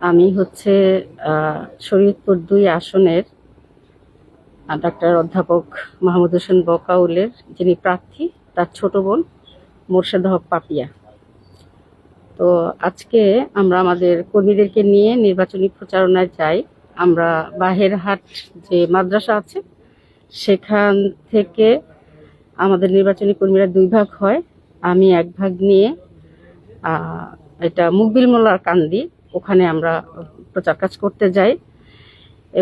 আমি হচ্ছে শরীয়তপুর দুই আসনের ডাক্তার অধ্যাপক মাহমুদ হোসেন বকাউলের যিনি প্রার্থী, তার ছোট বোন মোর্শেদ হক পাপিয়া। তো আজকে আমরা আমাদের কর্মীদেরকে নিয়ে নির্বাচনী প্রচারণায় যাই। আমরা বাহেরহাট যে মাদ্রাসা আছে, সেখান থেকে আমাদের নির্বাচনী কর্মীরা দুই ভাগ হয়। আমি এক ভাগ নিয়ে এটা মুকবিল মোল্লার কান্দি। ওখানে আমরা প্রচার কাজ করতে যাই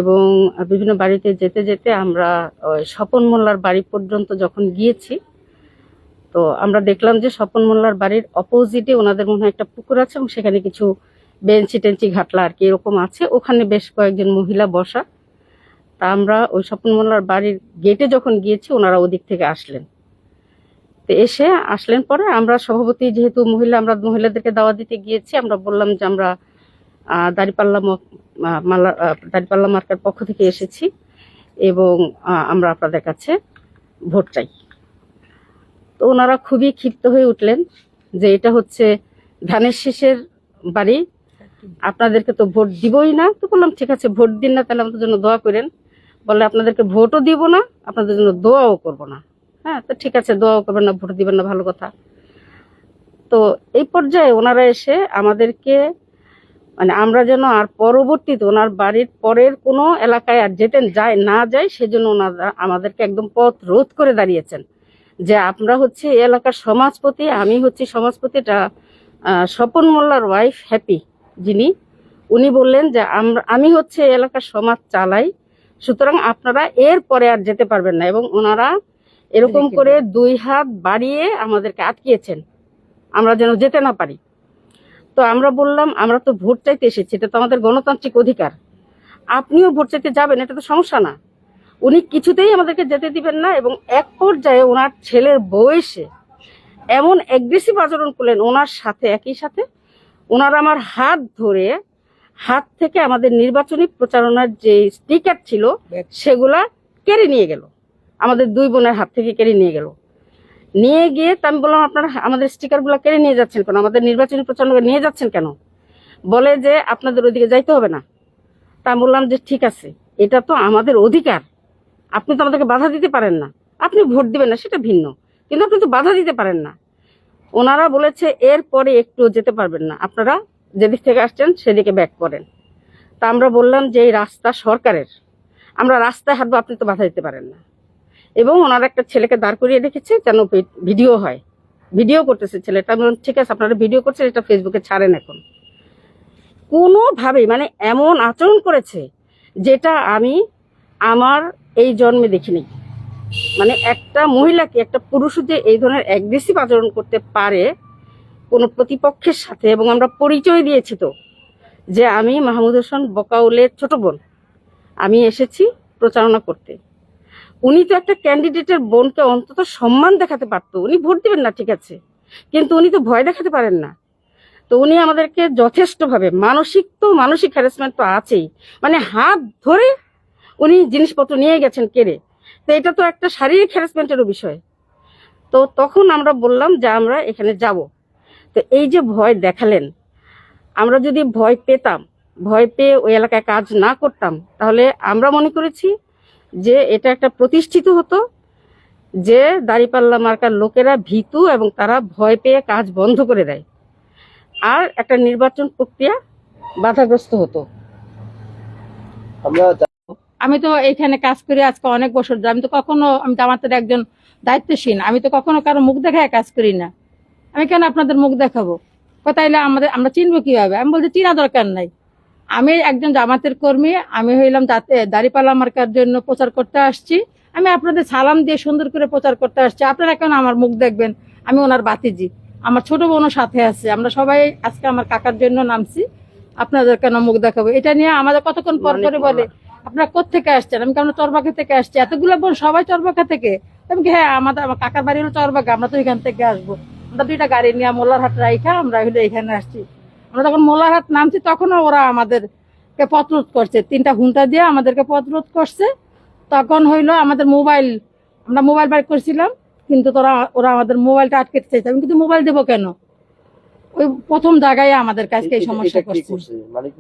এবং বিভিন্ন বাড়িতে যেতে যেতে আমরা স্বপন মোল্লার বাড়ি পর্যন্ত যখন গিয়েছি, তো আমরা দেখলাম যে স্বপন মোল্লার বাড়ির অপোজিটে ওনাদের মনে হয় একটা পুকুর আছে এবং সেখানে কিছু বেঞ্চি টেঞ্চি ঘাটলা আর কি এরকম আছে। ওখানে বেশ কয়েকজন মহিলা বসা। তা আমরা ওই স্বপন মোল্লার বাড়ির গেটে যখন গিয়েছি, ওনারা ওদিক থেকে আসলেন। তো এসে আসলেন পরে আমরা সভাপতি যেহেতু মহিলা, আমরা মহিলাদেরকে দাওয়া দিতে গিয়েছি, আমরা বললাম যে আমরা দাঁড়িপাল্লা ম- আহ, মাল্লা আহ, দাঁড়িপাল্লা মার্কার পক্ষ থেকে এসেছি এবং আমরা আপনাদের কাছে ভোট চাই। তো ওনারা খুবই ক্ষিপ্ত হয়ে উঠলেন যে এটা হচ্ছে ধানের শেষের বাড়ি। আপনাদেরকে তো ভোট দিবই না। তো বললাম ঠিক আছে ভোট দিন না তাহলে আমাদের জন্য দোয়া করেন। বলে আপনাদেরকে ভোটও দিব না আপনাদের জন্য দোয়াও করব না। হ্যাঁ তো ঠিক আছে দোয়াও করবেন না ভোট দিবেন না ভালো কথা। তো এই পর্যায়ে ওনারা এসে আমাদেরকে মানে আমরা যেন আর পরবর্তীতে ওনার বাড়ির পরের কোনো এলাকায় আর যেতে যায় না যায় সেজন্য ওনারা আমাদেরকে একদম পথ রোধ করে দাঁড়িয়েছেন। যে আমরা হচ্ছে এই এলাকার সমাজপতি আমি হচ্ছি সমাজপতি এটা স্বপন মোল্লার ওয়াইফ হ্যাপি যিনি। উনি বললেন যে আমরা আমি হচ্ছে এলাকার সমাজ চালাই সুতরাং আপনারা এর পরে আর যেতে পারবেন না এবং ওনারা এরকম করে দুই হাত বাড়িয়ে আমাদেরকে আটকিয়েছেন। আমরা যেন যেতে না পারি। তো আমরা বললাম আমরা তো ভোট চাইতে এসেছি এটা তো আমাদের গণতান্ত্রিক অধিকার। আপনিও ভোট চাইতে যাবেন এটা তো সমস্যা না। উনি কিছুতেই আমাদেরকে যেতে দিবেন না এবং এক পর্যায়ে ওনার ছেলের বয়সে এমন অ্যাগ্রেসিভ আচরণ করলেন ওনার সাথে একই সাথে ওনার আমার হাত ধরে হাত থেকে আমাদের নির্বাচনী প্রচারণার যে স্টিকার ছিল সেগুলা কেড়ে নিয়ে গেল। আমাদের দুই বোনের হাত থেকে কেড়ে নিয়ে গেল। নিয়ে গিয়ে তা আমি বললাম, আপনারা আমাদের স্টিকারগুলো কেড়ে নিয়ে যাচ্ছেন কেন? আমাদের নির্বাচনী প্রচারণা নিয়ে যাচ্ছেন কেন? বলে যে, আপনাদের ওইদিকে যাইতে হবে না। তা বললাম যে, ঠিক আছে, এটা তো আমাদের অধিকার। আপনি তো আমাদেরকে বাধা দিতে পারেন না। আপনি ভোট দিবেন না, সেটা ভিন্ন। কিন্তু আপনি তো বাধা দিতে পারেন না। ওনারা বলেছে, এরপরে একটু যেতে পারবেন না। আপনারা যেদিক থেকে আসছেন, সেদিকে ব্যাক করেন। তা আমরা বললাম যে, এই রাস্তা সরকারের। আমরা রাস্তায় হাঁটবো, আপনি তো বাধা দিতে পারেন না। এবং ওনারা একটা ছেলেকে দাঁড় করিয়ে রেখেছে যেন ভিডিও হয়। ভিডিও করতেছে ছেলেটা। আমি ঠিক আছে, আপনারা ভিডিও করছেন, এটা ফেসবুকে ছাড়েন এখন। কোনোভাবেই মানে এমন আচরণ করেছে যেটা আমি আমার এই জন্মে দেখিনি। মানে একটা মহিলাকে, একটা পুরুষ যে এই ধরনের অ্যাগ্রেসিভ আচরণ করতে পারে, কোনো প্রতিপক্ষের সাথে, এবং আমরা পরিচয় দিয়েছি তো, যে আমি মাহমুদ হোসেন বকাউলের ছোট বোন। আমি এসেছি প্রচারণা করতে। উনি তো একটা ক্যান্ডিডেটের বোনকে অন্তত সম্মান দেখাতে পারতো। উনি ভোট দিবেন না, ঠিক আছে। কিন্তু উনি তো ভয় দেখাতে পারেন না। তো উনি আমাদেরকে যথেষ্টভাবে মানসিক তো, মানসিক হ্যারাসমেন্ট তো আছেই। মানে হাত ধরে উনি জিনিসপত্র নিয়ে গেছেন কেড়ে। তো এটা তো একটা শারীরিক হ্যারাসমেন্টেরও বিষয়। তো তখন আমরা বললাম যে আমরা এখানে যাব। তো এই যে ভয় দেখালেন, আমরা যদি ভয় পেতাম, ভয় পেয়ে ওই এলাকায় কাজ না করতাম, তাহলে আমরা মনে করেছি যে এটা একটা প্রতিষ্ঠিত হতো যে দাঁড়িপাল্লা মার্কার লোকেরা ভীতু এবং তারা ভয় পেয়ে কাজ বন্ধ করে দেয়। আর একটা নির্বাচন প্রক্রিয়া বাধাগ্রস্ত হতো। আমি তো এখানে কাজ করি আজকে অনেক বছর ধরে। আমি তো কখনো আমি জামাতের একজন দায়িত্বশীল। আমি তো কখনো কারও মুখ দেখায় কাজ করি না। আমি কেন আপনাদের মুখ দেখাবো? কোথাইলে আমাদের আমরা চিনবো কীভাবে? আমি বলছি চিনা দরকার নাই। আমি একজন জামাতের কর্মী আমি হইলাম যাতে দাড়িপাল্লা মার্কার জন্য প্রচার করতে আসছি। আমি আপনাদের সালাম দিয়ে সুন্দর করে প্রচার করতে আসছি। আপনারা কেন আমার মুখ দেখবেন? আমি ওনার বাতিজি। আমার ছোট বোনও সাথে আছে। আমরা সবাই আজকে আমার কাকার জন্য নামছি। আপনাদের কেন মুখ দেখাবো? এটা নিয়ে আমাদের কতক্ষণ পর পরে বলে আপনারা কোথেকে আসছেন? আমি কেমন চরবাখা থেকে আসছি? এতগুলো বোন সবাই চরবাখা থেকে। আমি হ্যাঁ আমাদের আমার কাকার বাড়ি হলো চরবাখা আমরা তো এখান থেকে আসব। আমরা দুইটা গাড়ি নিয়ে মোল্লারহাট রাইখা আমরা হলো এখানে আসছি। আমরা যখন মোল্লারহাট নামছি তখনও ওরা আমাদেরকে পথরোধ করছে। তিনটা হুন্টা দিয়ে আমাদেরকে পথরোধ করছে। তখন হইল আমাদের মোবাইল আমরা মোবাইল বাইক করছিলাম কিন্তু তোরা ওরা আমাদের মোবাইলটা আটকে চাইছে। আমি কিন্তু মোবাইল দেবো কেন? ওই প্রথম জায়গায় আমাদের কাছে এই সমস্যা করছে?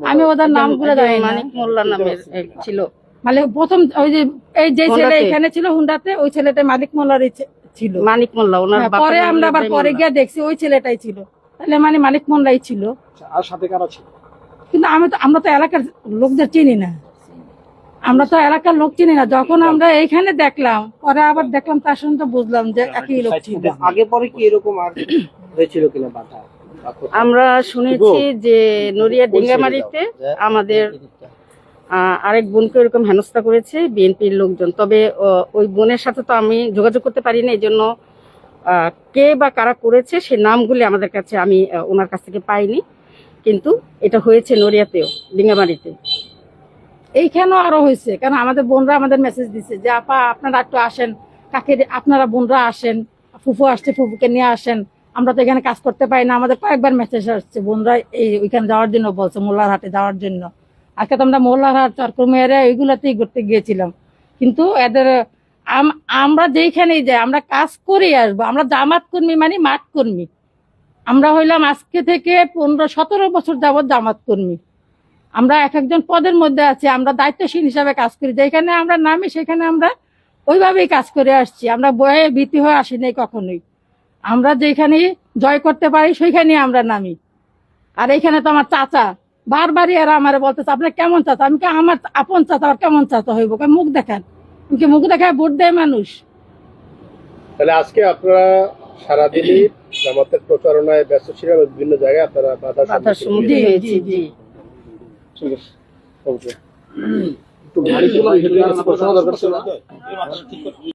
আমি ওদের নামগুলো জানি না। মানিক মোল্লা নামের ছিল। মানে প্রথম ওই যে এই যে ছেলে এখানে ছিল হুন্ডাতে ওই ছেলেটা মালিক মোল্লারই ছে- ছিল। মানিক মোল্লা ওনার হ্যাঁ, পরে আমরা আবার পরে গিয়ে দেখছি ওই ছেলেটাই ছিল। তাহলে মানে মালিক মোল্লাই ছিল। আর সাথে কারা ছিল? কিন্তু আমি তো আমরা তো এলাকার লোকদের চিনি না। আমরা তো এলাকার লোক চিনি না। যখন আমরা এইখানে দেখলাম পরে আবার দেখলাম তার সঙ্গে তো বুঝলাম যে একই লোক ছিল। আগে পরে কি এরকম আর হয়েছিল কিনা বাধা? আমরা শুনেছি যে নড়িয়া ডিঙ্গামারিতে আমাদের আরেক বোনকে এরকম হেনস্থা করেছে বিএনপির লোকজন। তবে ওই বোনের সাথে তো আমি যোগাযোগ করতে পারি না এই জন্য কে বা কারা করেছে সে নামগুলি আমাদের কাছে আমি ওনার কাছ থেকে পাইনি। কিন্তু এটা হয়েছে নড়িয়াতেও, ডিঙ্গামারিতে। এইখানেও আরও হয়েছে, কারণ আমাদের বোনরা আমাদের মেসেজ দিছে যে, আপা, আপনারা একটু আসেন। কাকে আপনারা বোনরা আসেন। ফুফু আসছে, ফুফুকে নিয়ে আসেন। আমরা তো এখানে কাজ করতে পারি না। আমাদের কয়েকবার মেসেজ আসছে, বোনরা এই ওইখানে যাওয়ার জন্য বলছে মোল্লার হাটে যাওয়ার জন্য। আজকে তো আমরা মোল্লার হাট চরকর্মিয়ারে ওইগুলোতেই ঘুরতে গিয়েছিলাম। কিন্তু এদের আমরা যেইখানেই যাই, আমরা কাজ করে আসব। আমরা জামাত কর্মী মানে মাঠ কর্মী। আমরা হইলাম আজকে থেকে পনেরো, সতেরো বছর যাবৎ জামাত কর্মী। আমরা এক একজন পদের মধ্যে আছি, আমরা দায়িত্বশীল হিসাবে কাজ করি। যেখানে আমরা নামি, সেখানে আমরা ওইভাবেই কাজ করে আসছি। আমরা বয়ে ভীতি হয়ে আসি নাই কখনোই। আমরা যেখানে জয় করতে পারি সেইখানে আমরা নামি। আর এইখানে তো আমার চাচা, বারবারই এরা আমার বলতেছে, আপনার কেমন চাচা? আমি কি আমার আপন চাচা আর কেমন চাচা হইব? মুখ দেখান। কি মুখ দেখায় ভোট দেয় মানুষ। তাহলে আজকে আপনারা সারাদিনই জামাতের প্রচারণায় ব্যস্ত ছিলেন বিভিন্ন জায়গায় আপনারা বাধার বাধার সম্মুখীন জি, হয়েছি জি, জি ঠিক আছে ওকে। একটু দরকার ছিল।